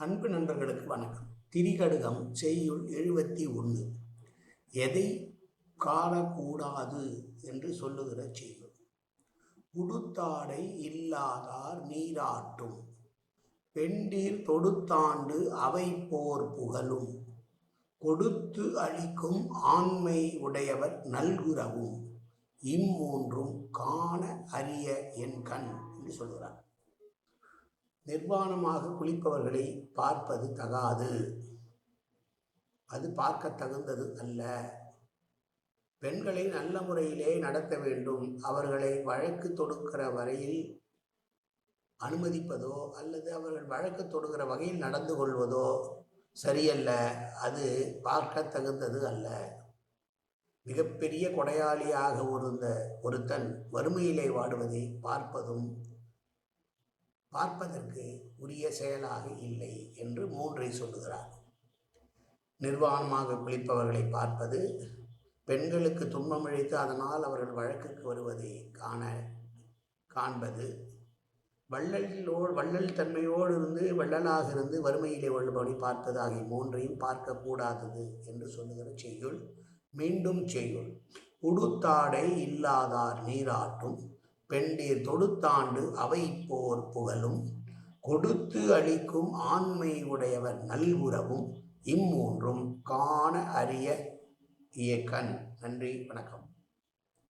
அன்பு நண்பர்களுக்கு வணக்கம். திரிகடுகம் செய்யுள் எழுபத்தி ஒன்று. எதை காணக்கூடாது என்று சொல்லுகிற செய்யுள். உடுத்தாடை இல்லாதார் நீராட்டும். பெண்டீர் தொடுத்தாண்டு அவை போர் புகழும் கொடுத்து அளிக்கும் ஆண்மை உடையவர் நல்குரவும். இம்மூன்றும் காண அறிய என் கண் என்று சொல்கிறார் நிர்வாணமாக குளிப்பவர்களை பார்ப்பது தகாது. அது பார்க்க தகுந்தது அல்ல. பெண்களை நல்ல முறையிலே நடத்த வேண்டும். அவர்களை வழக்கு தொடுக்கிற வரையில் அனுமதிப்பதோ அல்லது அவர்கள் வழக்கு தொடுகிற வகையில் நடந்து கொள்வதோ சரியல்ல. அது பார்க்க தகுந்தது அல்ல. மிகப்பெரிய கொடையாளியாக இருந்த ஒருத்தன் வறுமையிலே வாடுவதை பார்ப்பதும் பார்ப்பதற்கு உரிய செயலாக இல்லை என்று மூன்றை சொல்லுகிறார். நிர்வாணமாக குளிப்பவர்களை பார்ப்பது பெண்களுக்கு துன்பம் அளித்து அதனால் அவர்கள் வழக்குக்கு வருவதை காண காண்பது வள்ளலோடு வள்ளல் தன்மையோடு இருந்து வள்ளலாக இருந்து வறுமையிலே வள்ளுபடி பார்ப்பது ஆகிய மூன்றையும் பார்க்கக்கூடாதது என்று சொல்லுகிற செய்யுள் மீண்டும் செய்யுள். உடுத்தாடை இல்லாதார் நீராட்டும் பெண்டீர் தொடுத்தாண்டு அவை போர் புகழும் கொடுத்து அளிக்கும் ஆண்மை உடையவர் நல்குறவும் இம்மூன்றும் காண அரிய இயக்கன். நன்றி வணக்கம்.